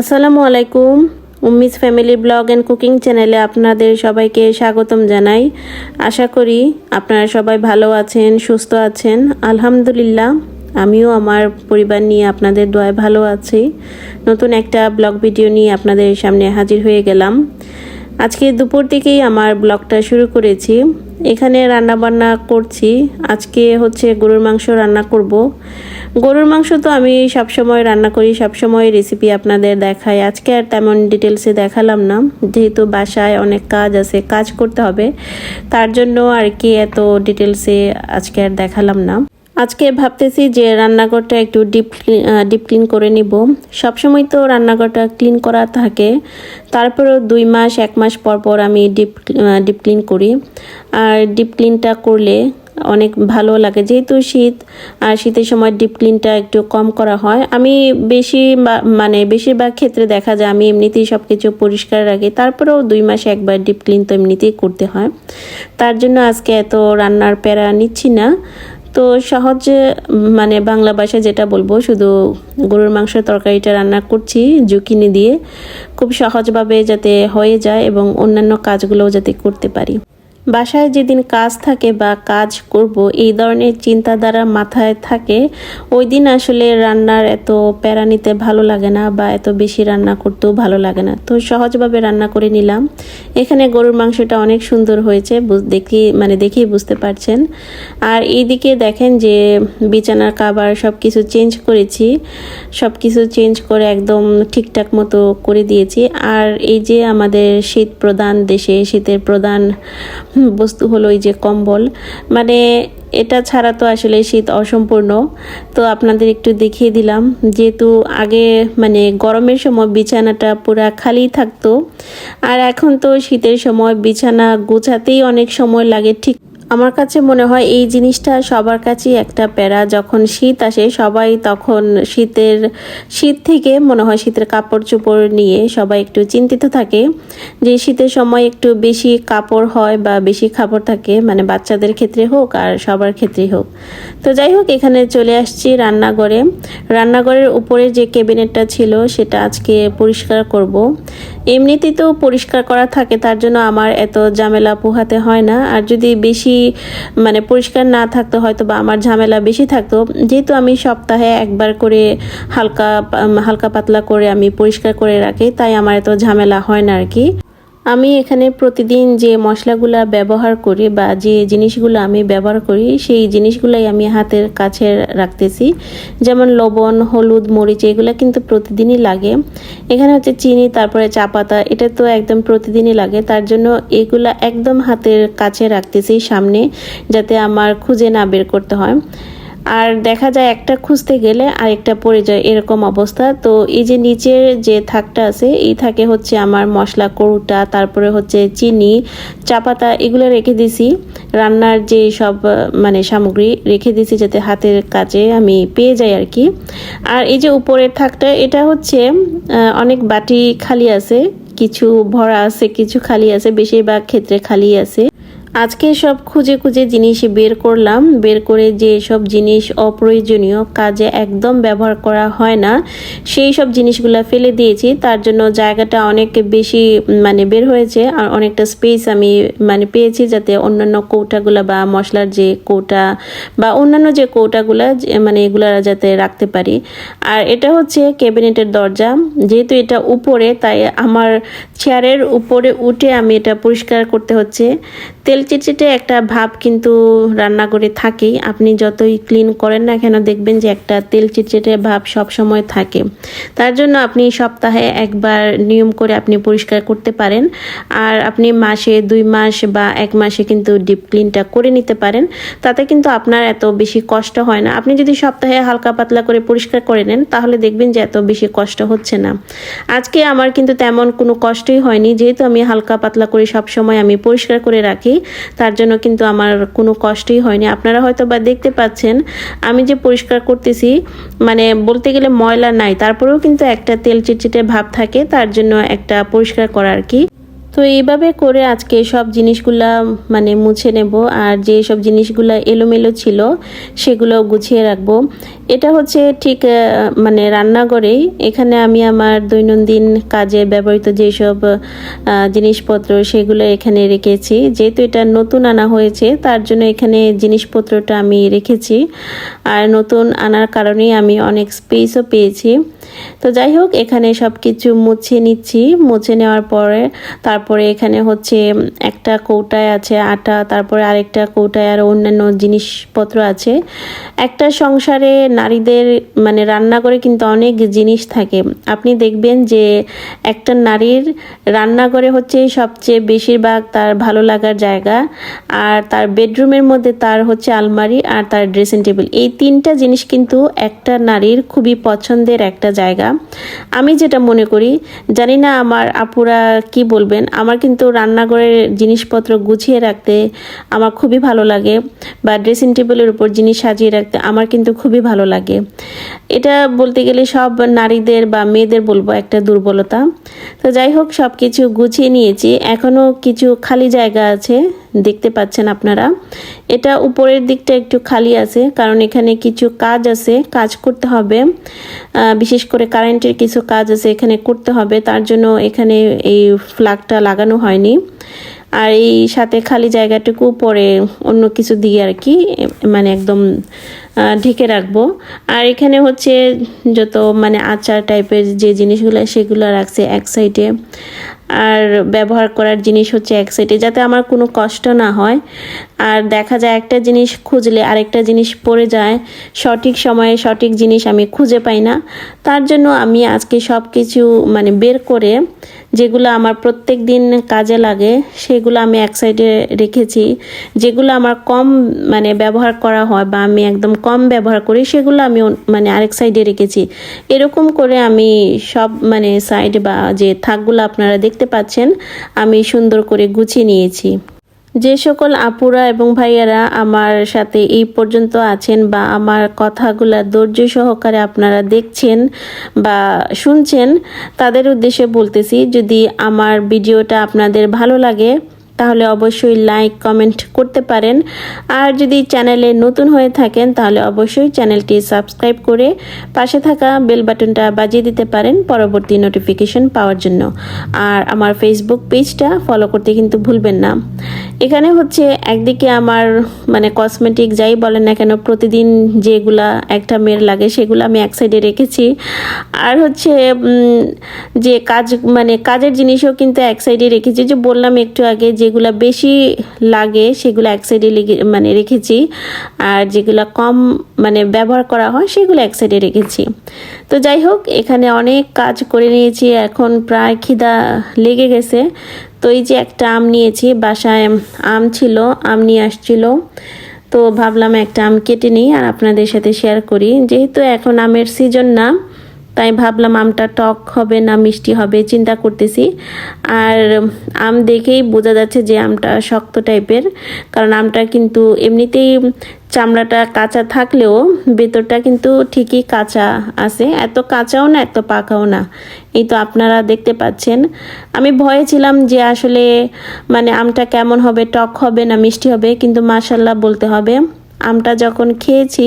আসসালামু আলাইকুম। Ummi's family blog and cooking চ্যানেলে আপনাদের সবাইকে স্বাগতম জানাই। আশা করি আপনারা সবাই ভালো আছেন, সুস্থ আছেন। আলহামদুলিল্লাহ, আমিও আমার পরিবার নিয়ে আপনাদের দোয়ায় ভালো আছি। নতুন একটা ব্লগ ভিডিও নিয়ে আপনাদের সামনে হাজির হয়ে গেলাম। আজকে দুপুর থেকেই আমার ব্লগটা শুরু করেছি। এখানে রান্না বান্না করছি। আজকে হচ্ছে গরুর মাংস রান্না করব। গরুর মাংস তো আমি সবসময় রান্না করি, সবসময় রেসিপি আপনাদের দেখাই। আজকে আর তেমন ডিটেলসে দেখালাম না। যেহেতু বাসায় অনেক কাজ আছে, কাজ করতে হবে। তার জন্য আর কি এত ডিটেলসে আজকে আর দেখালাম না। আজকে ভাবতেছি যে রান্নাঘরটা একটু ডিপ ডিপ ক্লিন করে নিব। সবসময় তো রান্নাঘরটা ক্লিন করা থাকে। তারপরেও দুই মাস, এক মাস পর পর আমি ডিপ ডিপ ক্লিন করি। আর ডিপ ক্লিনটা করলে অনেক ভালো লাগে। যেহেতু শীত, আর শীতের সময় ডিপ ক্লিনটা একটু কম করা হয়, আমি বেশি মানে বেশিরভাগ ক্ষেত্রে দেখা যায় আমি এমনিতেই সব কিছু পরিষ্কার রাখি। তারপরেও দুই মাসে একবার ডিপ ক্লিন তো এমনিতেই করতে হয়। তার জন্য আজকে এত রান্নার প্যারা নিচ্ছি না। তো সহজ মানে বাংলা ভাষায় যেটা বলব, শুধু গরুর মাংসের তরকারিটা রান্না করছি জুকিনি দিয়ে। খুব সহজভাবে যাতে হয়ে যায় এবং অন্যান্য কাজগুলোও যাতে করতে পারি। বাসায় যেদিন কাজ থাকে বা কাজ করব, এই ধরনের চিন্তাধারা মাথায় থাকে। ওই দিন আসলে রান্নার এত প্যারা নিতে ভালো লাগে না বা এত বেশি রান্না করতেও ভালো লাগে না। তো সহজভাবে রান্না করে নিলাম। এখানে গরুর মাংসটা অনেক সুন্দর হয়েছে দেখি মানে দেখেই বুঝতে পারছেন। আর এইদিকে দেখেন যে বিছানার কাবার সব কিছু চেঞ্জ করেছি। সব কিছু চেঞ্জ করে একদম ঠিকঠাক মতো করে দিয়েছি। আর এই যে আমাদের শীত প্রধান দেশে শীতের প্রধান বস্তু হলো এই যে কম্বল। মানে এটা ছাড়া তো আসলে শীত অসম্পূর্ণ। তো আপনাদের একটু দেখিয়ে দিলাম, যেহেতু আগে মানে গরমের সময় বিছানাটা পুরা খালি থাকতো, আর এখন তো শীতের সময় বিছানা গোছাতেই অনেক সময় লাগে ঠিক আমার কাছে মনে হয় এই জিনিসটা সবার কাছেই একটা প্যারা। যখন শীত আসে, সবাই তখন শীতের, শীত থেকে মনে হয় শীতের কাপড় চোপড় নিয়ে সবাই একটু চিন্তিত থাকে। যে শীতের সময় একটু বেশি কাপড় হয় বা বেশি খাবার থাকে মানে বাচ্চাদের ক্ষেত্রে হোক আর সবার ক্ষেত্রেই হোক। তো যাই হোক, এখানে চলে আসছি রান্নাঘরে। রান্নাঘরের উপরে যে ক্যাবিনেটটা ছিল, সেটা আজকে পরিষ্কার করব। এমনিতেই তো পরিষ্কার করা থাকে, তার জন্য আমার এত ঝামেলা পোহাতে হয় না। আর যদি বেশি মানে পরিষ্কার না থাকতো, হয়তো বা আমার ঝামেলা বেশি থাকতো। যেহেতু আমি সপ্তাহে একবার করে হালকা হালকা পাতলা করে আমি পরিষ্কার করে রাখি, তাই আমার এত ঝামেলা হয় না আর কি। আমি এখানে প্রতিদিন যে মশলাগুলা ব্যবহার করি বা যে জিনিসগুলো আমি ব্যবহার করি, সেই জিনিসগুলাই আমি হাতের কাছে রাখতেছি। যেমন লবণ, হলুদ, মরিচ, এগুলো কিন্তু প্রতিদিনই লাগে। এখানে হচ্ছে চিনি, তারপরে চা পাতা, এটা তো একদম প্রতিদিনই লাগে। তার জন্য এগুলা একদম হাতের কাছে রাখতেছি সামনে, যাতে আমার খুঁজে না বের করতে হয়। আর দেখা যায় একটা খুঁজতে গেলে আরেকটা পড়ে যায় এরকম অবস্থা। তো এই যে নিচের যে থাকটা আছে, এই থাকে হচ্ছে আমার মশলা কৌটা তারপরে হচ্ছে চিনি, চা পাতা এগুলো রেখে দিছি। রান্নার যে সব মানে সামগ্রী রেখে দিছি যাতে হাতের কাজে আমি পেয়ে যাই আর কি। আর এই যে উপরের থাকটা, এটা হচ্ছে অনেক বাটি খালি আছে, কিছু ভরা আছে, কিছু খালি আছে, বেশিরভাগ ক্ষেত্রে খালি আছে। আজকে সব খুঁজে খুঁজে জিনিস বের করলাম। বের করে যে সব জিনিস অপ্রয়োজনীয় কাজে একদম ব্যবহার করা হয় না, সেই সব জিনিসগুলো ফেলে দিয়েছি। তার জন্য জায়গাটা অনেক বেশি মানে বের হয়েছে। আর অনেকটা স্পেস আমি মানে পেয়েছি যাতে অন্যান্য কৌটাগুলো বা মশলার যে কৌটা বা অন্যান্য যে কৌটাগুলো মানে এগুলা যাতে রাখতে পারি। আর এটা হচ্ছে ক্যাবিনেটের দরজা। যেহেতু এটা উপরে, তাই আমার চেয়ারের উপরে উঠে আমি এটা পরিষ্কার করতে হচ্ছে। তেল চিটচিটে একটা ভাব কিন্তু রান্নাঘরে থাকেই আপনি যতই ক্লিন করেন না কেন দেখবেন যে একটা তেল চিটচিটে ভাব সব সময় থাকে। তার জন্য আপনি সপ্তাহে একবার নিয়ম করে আপনি পরিষ্কার করতে পারেন। আর আপনি মাসে দুই মাস বা এক মাসে কিন্তু ডিপ ক্লিনটা করে নিতে পারেন। তাতে কিন্তু আপনার এত বেশি কষ্ট হয় না। আপনি যদি সপ্তাহে হালকা পাতলা করে পরিষ্কার করে নেন, তাহলে দেখবেন যে এত বেশি কষ্ট হচ্ছে না। আজকে আমার কিন্তু তেমন কোনো কষ্টই হয়নি। যেহেতু আমি হালকা পাতলা করে সব সময় আমি পরিষ্কার করে রাখি তার জন্য কিন্তু আমার কোনো কষ্টই হয়নি। আপনারা হয়তো বা দেখতে পাচ্ছেন, আমি যে পরিষ্কার করতেছি মানে বলতে গেলে ময়লা নাই, তারপরেও কিন্তু একটা তেল চিটচিটে ভাব থাকে, তার জন্য একটা পরিষ্কার করা আর কি। তো এইভাবে করে আজকে সব জিনিসগুলা মানে মুছে নেব, আর যে সব জিনিসগুলা এলোমেলো ছিল, সেগুলো গুছিয়ে রাখব। এটা হচ্ছে ঠিক মানে রান্নাঘরেই। এখানে আমি আমার দৈনন্দিন কাজে ব্যবহৃত যেসব জিনিসপত্র সেগুলো এখানে রেখেছি। যেহেতু এটা নতুন আনা হয়েছে, তার জন্য এখানে জিনিসপত্রটা আমি রেখেছি। আর নতুন আনার কারণেই আমি অনেক স্পেসও পেয়েছি। তো যাই হোক, এখানে সব কিছু মুছে নিচ্ছি। মুছে নেওয়ার পরে, তারপরে এখানে হচ্ছে একটা কৌটায় আছে আটা, তারপরে আরেকটা কৌটায় আর অন্যান্য জিনিসপত্র আছে। একটা সংসারে নারীদের মানে রান্নাঘরে কিন্তু অনেক জিনিস থাকে। আপনি দেখবেন যে একটা নারীর রান্নাঘরে হচ্ছে সবচেয়ে বেশিরভাগ তার ভালো লাগার জায়গা, আর তার বেডরুমের মধ্যে তার হচ্ছে আলমারি আর তার ড্রেসিং টেবিল। এই তিনটা জিনিস কিন্তু একটা নারীর খুবই পছন্দের একটা জায়গা। আমি যেটা মনে করি, জানি না আমার আপুরা কি বলবেন, আমার কিন্তু রান্নাঘরের জিনিসপত্র গুছিয়ে রাখতে আমার খুবই ভালো লাগে বা ড্রেসিং টেবিলের উপর জিনিস সাজিয়ে রাখতে আমার কিন্তু খুবই ভালো লাগে। এটা বলতে গেলে সব নারীদের বা মেয়েদের বলব একটা দুর্বলতা। তো যাই হোক সব কিছু গুছিয়ে নিয়েছি। এখনও কিছু খালি জায়গা আছে, দেখতে পাচ্ছেন আপনারা। এটা উপরের দিকটা একটু খালি আছে, কারণ এখানে কিছু কাজ আছে, কাজ করতে হবে। বিশেষ করে কারেন্টের কিছু কাজ আছে এখানে করতে হবে। তার জন্য এখানে এই ফ্ল্যাগটা লাগানো হয়নি। আর এই সাথে খালি জায়গাটুকু পরে অন্য কিছু দিয়ে আর কি মানে একদম ঢেকে রাখব। আর এখানে হচ্ছে যত মানে আচার টাইপের যে জিনিসগুলো, সেগুলো রাখছে এক সাইডে আর ব্যবহার করার জিনিস হচ্ছে এক সাইডে যাতে আমার কোনো কষ্ট না হয়। আর দেখা যায় একটা জিনিস খুঁজলে আরেকটা জিনিস পড়ে যায়। সঠিক সময়ে সঠিক জিনিস আমি খুঁজে পাই না। তার জন্য আমি আজকে সব কিছু মানে বের করে যেগুলো আমার প্রত্যেক দিন কাজে লাগে, সেগুলো আমি এক সাইডে রেখেছি। যেগুলো আমার কম মানে ব্যবহার করা হয় বা আমি একদম কম ব্যবহার করি, সেগুলো আমি মানে আরেক সাইডে রেখেছি। এরকম করে আমি সব মানে সাইড বা যে থাকগুলো আপনারা দেখতে পাচ্ছেন, আমি সুন্দর করে গুছিয়ে নিয়েছি। যে সকল আপুরা এবং ভাইয়ারা আমার সাথে এই পর্যন্ত আছেন বা আমার কথাগুলা ধৈর্য সহকারে আপনারা দেখছেন বা শুনছেন, তাদের উদ্দেশ্যে বলতেছি, যদি আমার ভিডিওটা আপনাদের ভালো লাগে তাহলে অবশ্যই লাইক কমেন্ট করতে পারেন। আর যদি চ্যানেলে নতুন হয়ে থাকেন, তাহলে অবশ্যই চ্যানেলটি সাবস্ক্রাইব করে পাশে থাকা বেল বাটনটা বাজিয়ে দিতে পারেন পরবর্তী নোটিফিকেশন পাওয়ার জন্য। আর আমার ফেসবুক পেজটা ফলো করতে কিন্তু ভুলবেন না। এখানে হচ্ছে একদিকে আমার মানে কসমেটিক যাই বলেন না কেন, প্রতিদিন যেগুলা একটা মেয়ের লাগে সেগুলো আমি এক সাইডে রেখেছি। আর হচ্ছে যে কাজ মানে কাজের জিনিসও কিন্তু এক সাইডে রেখেছি। যে বললাম একটু আগে যেগুলা বেশি লাগে, সেগুলো এক সাইডে মানে রেখেছি। আর যেগুলা কম মানে ব্যবহার করা হয়, সেগুলো এক সাইডে রেখেছি। তো যাই হোক, এখানে অনেক কাজ করে নিয়েছি, এখন প্রায় খিদা লেগে গেছে। তো এই যে একটা আম নিয়েছি, বাসায় আম ছিল, আম নিয়ে আসছিল। তো ভাবলাম একটা আম কেটে নিই আর আপনাদের সাথে শেয়ার করি। যেহেতু এখন আমের সিজন না তাই ভাবলাম আমটা টক হবে না, মিষ্টি হবে, চিন্তা করতেছি। আর আম দেখেই বোঝা যাচ্ছে যে আমটা শক্ত টাইপের, কারণ আমটা কিন্তু এমনিতেই চামড়াটা কাঁচা থাকলেও ভেতরটা কিন্তু ঠিকই কাঁচা আছে। এত কাঁচাও না, এত পাকাও না। এই তো আপনারা দেখতে পাচ্ছেন। আমি ভয়ে ছিলাম যে আসলে মানে আমটা কেমন হবে, টক হবে না, মিষ্টি হবে, কিন্তু মাসাল্লাহ বলতে হবে। আমটা যখন খেয়েছি,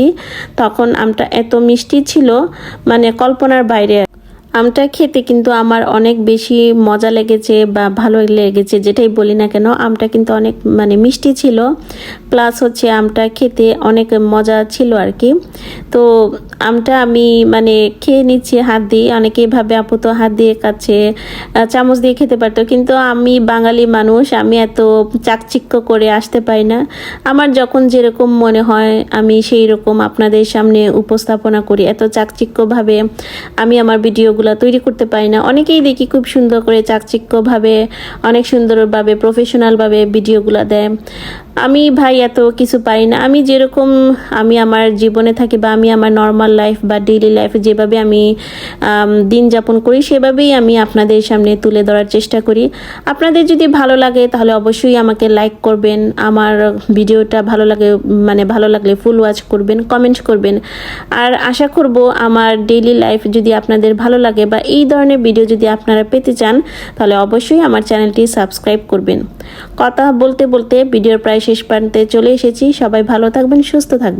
তখন আমটা এত মিষ্টি ছিল মানে কল্পনার বাইরে। আমটা খেতে কিন্তু আমার অনেক বেশি মজা লেগেছে বা ভালো লেগেছে, যেটাই বলি না কেন, আমটা কিন্তু অনেক মানে মিষ্টি ছিল। প্লাস হচ্ছে আমটা খেতে অনেক মজা ছিল আর কি। তো আমটা আমি মানে খেয়ে নিচ্ছি, হাত দিয়ে। অনেকেই ভাবে আপু তো হাত দিয়ে কাছে চামচ দিয়ে খেতে পারতো। কিন্তু আমি বাঙালি মানুষ, আমি এত চাকচিক্য করে আসতে পারি না। আমার যখন যেরকম মনে হয়, আমি সেই রকম আপনাদের সামনে উপস্থাপনা করি। এত চাকচিক্যভাবে আমি আমার ভিডিওগুলো তৈরি করতে পারি না। অনেকেই দেখি খুব সুন্দর করে চাকচিক্যভাবে, অনেক সুন্দরভাবে প্রফেশনালভাবে ভিডিওগুলো দেয়। আমি ভাই এত কিছু পাই না। আমি যেরকম আমি আমার জীবনে থাকি বা আমি আমার নর্মাল লাইফ বা ডেইলি লাইফ যেভাবে আমি দিন যাপন করি, সেভাবেই আমি আপনাদের সামনে তুলে ধরার চেষ্টা করি। আপনাদের যদি ভালো লাগে তাহলে অবশ্যই আমাকে লাইক করবেন। আমার ভিডিওটা ভালো লাগে মানে ভালো লাগলে ফুল ওয়াচ করবেন কমেন্ট করবেন। আর আশা করব আমার ডেইলি লাইফ যদি আপনাদের ভালো লাগে বা এই ধরনের ভিডিও যদি আপনারা পেতে চান, তাহলে অবশ্যই আমার চ্যানেলটি সাবস্ক্রাইব করবেন। কথা বলতে বলতে ভিডিওর প্রায় শেষ প্রান্তে চলে এসেছি। সবাই ভালো থাকবেন সুস্থ থাকবেন।